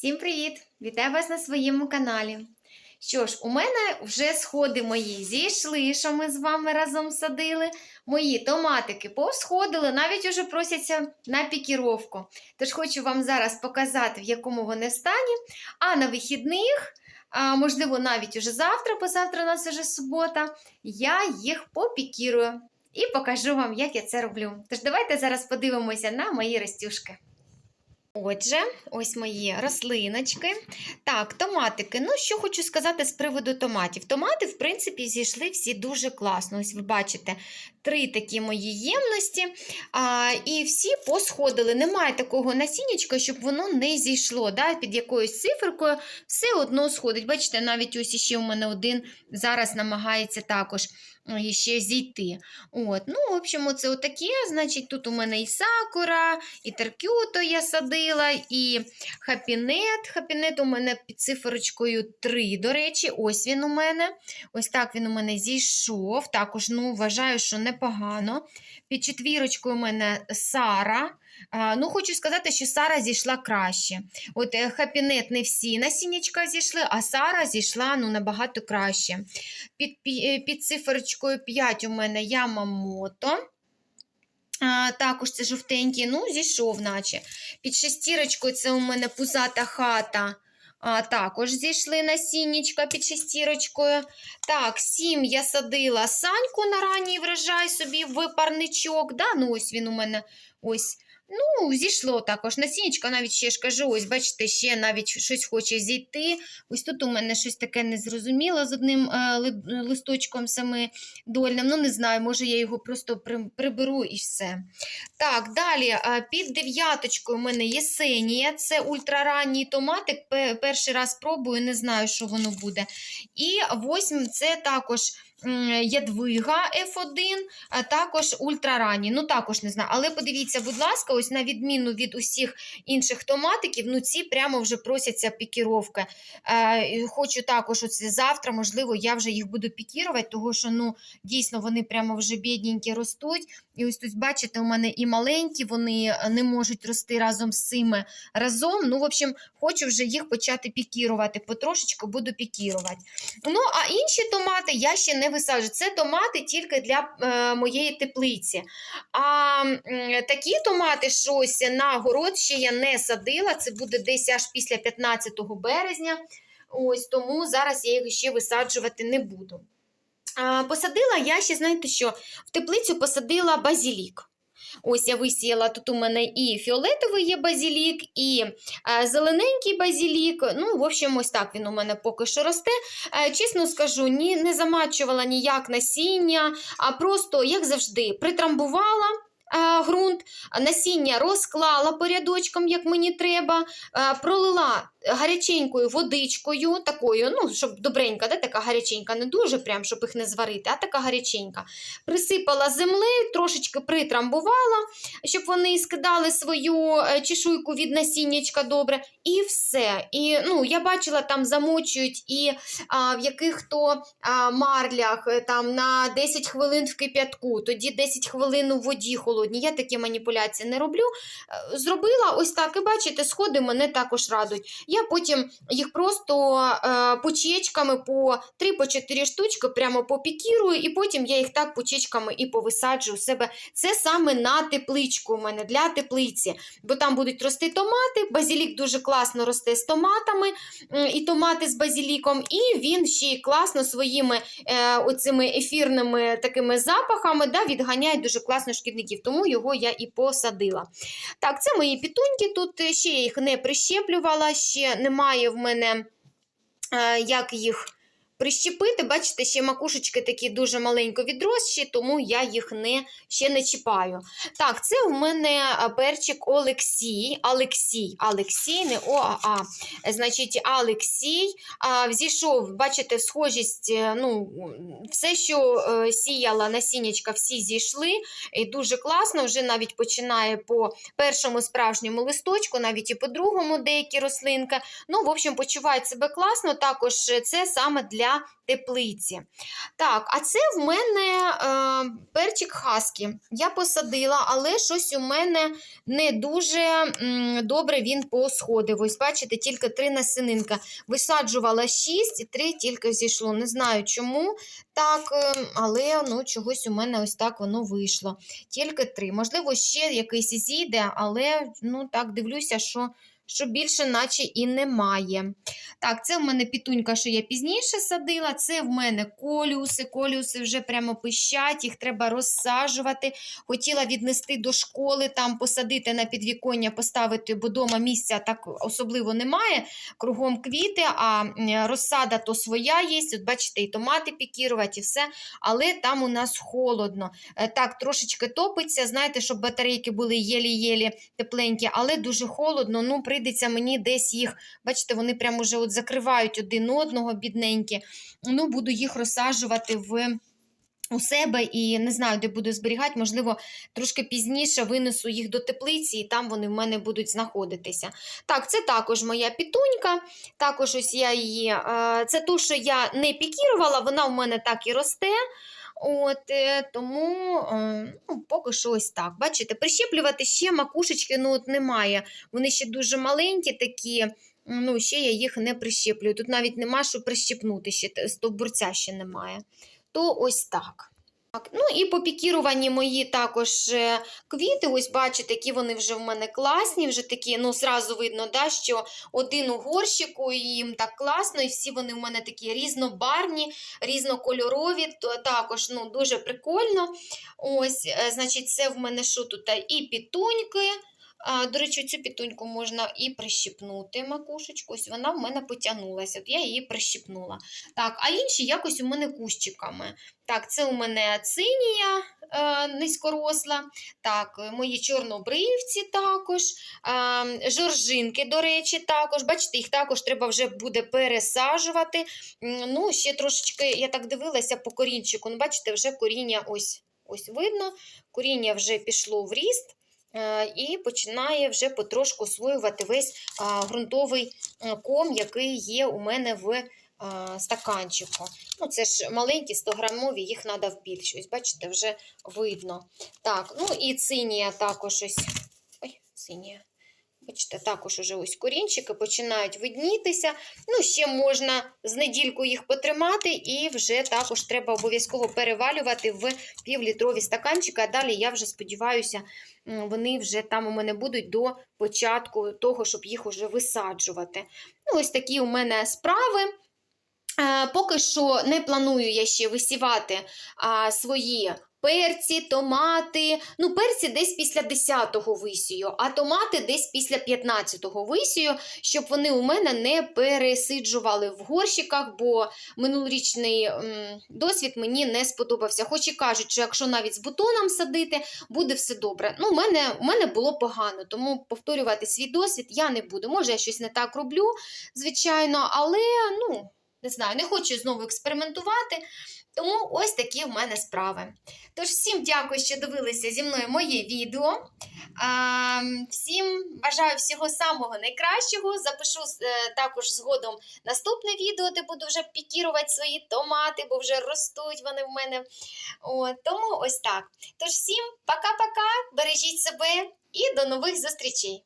Всім привіт! Вітаю вас на своєму каналі. Що ж, у мене вже сходи мої зійшли, що ми з вами разом садили. Мої томатики повсходили, навіть уже просяться на пікіровку. Тож хочу вам зараз показати, в якому вони стані. А на вихідних, можливо, навіть уже завтра, бо завтра у нас вже субота, я їх попікірую і покажу вам, як я це роблю. Тож давайте зараз подивимося на мої ростюшки. Отже, ось мої рослиночки. Так, томатики. Ну, що хочу сказати з приводу томатів. Томати, в принципі, зійшли всі дуже класно. Ось ви бачите, три такі мої ємності. А, і всі посходили. Немає такого насіннячка, щоб воно не зійшло. Да? Під якоюсь циферкою все одно сходить. Бачите, навіть ось іще у мене один зараз намагається також е, ще зійти. От. Ну, в общем, це отаке. Значить, тут у мене і сакура, і теркюто я садила, і хапінет. Хапінет у мене під циферочкою 3, до речі, ось він у мене. Ось так він у мене зійшов. Також ну, вважаю, що непогано. Під четвірочкою у мене Сара. Ну, Хочу сказати, що Сара зійшла краще. От хапінет не всі насіннячка зійшли, а Сара зійшла ну, набагато краще. Під, е, під циферочкою 5 у мене Ямамото. Також це жовтенький, ну, зійшов, наче. Під шестірочкою це у мене пузата хата. А, також зійшли насіннячка під шестірочкою. Так, сім я садила саньку на ранній врожай собі в парничок. Да? Ну, ось він у мене ось. Ну, зійшло також насіннячка, навіть ще ж кажу, ось бачите, ще навіть щось хоче зійти. Ось тут у мене щось таке незрозуміле з одним е, листочком саме дольним. Ну, не знаю, може я його просто при- приберу і все. Так, далі е, під дев'яточкою у мене Єсенія. Це ультраранній томатик. Перший раз пробую, не знаю, що воно буде. І восьмим це також Ядвига F1, а також ультраранній. Ну, також не знаю. Але подивіться, будь ласка, ось на відміну від усіх інших томатиків, ну ці прямо вже просяться пікіровки. Е, хочу також оце завтра, можливо, я вже їх буду пікірувати, тому що ну, дійсно вони прямо вже бідненькі ростуть. І ось тут, бачите, у мене і маленькі, вони не можуть рости разом з цими разом. Ну, в общем, хочу вже їх почати пікірувати. Потрошечку буду пікірувати. Ну, а інші томати я ще не висаджую. Це томати тільки для е, моєї теплиці. А е, такі томати, щось на город ще я не садила. Це буде десь аж після 15 березня. Ось тому зараз я їх ще висаджувати не буду. Е, посадила я ще, знаєте що, в теплицю посадила базілік. Ось я висіяла, тут у мене і фіолетовий є базілік, і е, зелененький базілік. Ну, в общем, ось так він у мене поки що росте. Е, чесно скажу, ні, не замачувала ніяк насіння, а просто, як завжди, притрамбувала. Ґрунт, насіння розклала по рядочкам, як мені треба, пролила гаряченькою водичкою, такою, ну, щоб добренька, да, така гаряченька, не дуже прям, щоб їх не зварити, а така гаряченька. Присипала землею, трошечки притрамбувала, щоб вони скидали свою е, чешуйку від насіннячка добре, і все. І ну, я бачила, там замочують і а, в яких-то а, марлях е, там на 10 хвилин в кип'ятку, тоді 10 хвилин у воді холодній. Я такі маніпуляції не роблю. Е, Зробила ось так, і бачите, сходи мене також радують. Я потім їх просто е, почечками по 3-4 штучки прямо попікірую, і потім я їх так почечками і повисаджую у себе. Це саме на тепличку у мене для теплиці, бо там будуть рости томати. Базілік дуже класно росте з томатами, і томати з базіліком, і він ще й класно своїми е, оцими ефірними такими запахами да, відганяє дуже класно шкідників. Тому його я і посадила. Так, це мої пітуньки. Тут е, ще я їх не прищеплювала, ще немає в мене е, як їх прищепити. Бачите, ще макушечки такі дуже маленько відросші, тому я їх не, ще не чіпаю. Так, це у мене е, перчик Олексій. Олексій, Олексій, не ОАА. Значить, Олексій взійшов, бачите, схожість, е, ну, все, що е, сіяла насіннячка, всі зійшли. І дуже класно, вже навіть починає по першому справжньому листочку, навіть і по другому деякі рослинки. Ну, в общем, почувають себе класно. Також це саме для для теплиці. Так, а це в мене е, перчик хаскі. Я посадила, але щось у мене не дуже м, добре він посходив. Ось, бачите, тільки три насининка. Висаджувала шість, три тільки зійшло. Не знаю чому так, е, але ну, чогось у мене ось так воно вийшло. Тільки три. Можливо, ще якийсь зійде, але ну, так дивлюся, що, що більше наче і немає. Так, це в мене пітунька, що я пізніше садила. Це в мене коліуси. Коліуси вже прямо пищать, їх треба розсаджувати. Хотіла віднести до школи, там посадити на підвіконня, поставити, бо вдома місця так особливо немає. Кругом квіти, а розсада то своя є. От бачите, і томати пікірувати, і все. Але там у нас холодно. Е, Так, трошечки топиться. Знаєте, щоб батарейки були єлі-єлі тепленькі, але дуже холодно. Ну, прийдеться мені десь їх, бачите, вони прямо вже от закривають один одного, бідненькі. Ну, буду їх розсаджувати в. У себе і не знаю, де буду зберігати, можливо, трошки пізніше винесу їх до теплиці, і там вони в мене будуть знаходитися. Так, це також моя пітунька. Також ось я її. е, Це ту, що я не пікірувала, вона в мене так і росте. От, е, тому е, ну, поки що ось так. Бачите, прищеплювати ще макушечки ну, от немає. Вони ще дуже маленькі такі. Ну, ще я їх не прищеплюю. Тут навіть нема що прищепнути, ще стовбурця ще немає. То ось так. Так, ну і по пікіруванні мої також е, квіти, ось бачите, які вони вже в мене класні, вже такі, ну, зразу видно, да, що один у горщику, і їм так класно, і всі вони в мене такі різнобарні, різнокольорові, то також ну, дуже прикольно. Ось, е, значить, це в мене що тут? І пітуньки. До речі, цю пітуньку можна і прищипнути макушечку. Ось вона в мене потягнулася. От я її прищипнула. Так, а інші якось у мене кущиками. Так, це у мене цинія е, низькоросла. Так, е, мої чорнобривці також. Е, жоржинки, до речі, також. Бачите, їх також треба вже буде пересаджувати. Ну, ще трошечки, я так дивилася по корінчику. Ну, бачите, вже коріння ось, ось видно. Коріння вже пішло в ріст. Е, І починає вже потрошку освоювати весь грунтовий е, ком, який є у мене в стаканчику. Ну, це ж маленькі 100 грамові, їх треба в більші. Бачите, вже видно. Так, ну і цинія також ось. Ой, цинія. Бачите, також уже ось корінчики починають виднітися. Ну, ще можна з недільку їх потримати, і вже також треба обов'язково перевалювати в півлітрові стаканчики. А далі я вже сподіваюся, вони вже там у мене будуть до початку того, щоб їх уже висаджувати. Ну, ось такі у мене справи. Е, Поки що не планую я ще висівати свої перці, томати. Ну, перці десь після 10-го висію, а томати десь після 15-го висію, щоб вони у мене не пересиджували в горщиках, бо минулорічний м, досвід мені не сподобався. Хоч і кажуть, що якщо навіть з бутоном садити, буде все добре. Ну, у мене, у мене було погано, тому повторювати свій досвід я не буду. Може, я щось не так роблю, звичайно, але ну. Не знаю, не хочу знову експериментувати, тому ось такі в мене справи. Тож, всім дякую, що дивилися зі мною моє відео. Всім бажаю всього самого найкращого. Запишу е, також згодом наступне відео, де буду вже пікірувати свої томати, бо вже ростуть вони в мене. Тому ось так. Тож, всім пока-пока, бережіть себе і до нових зустрічей!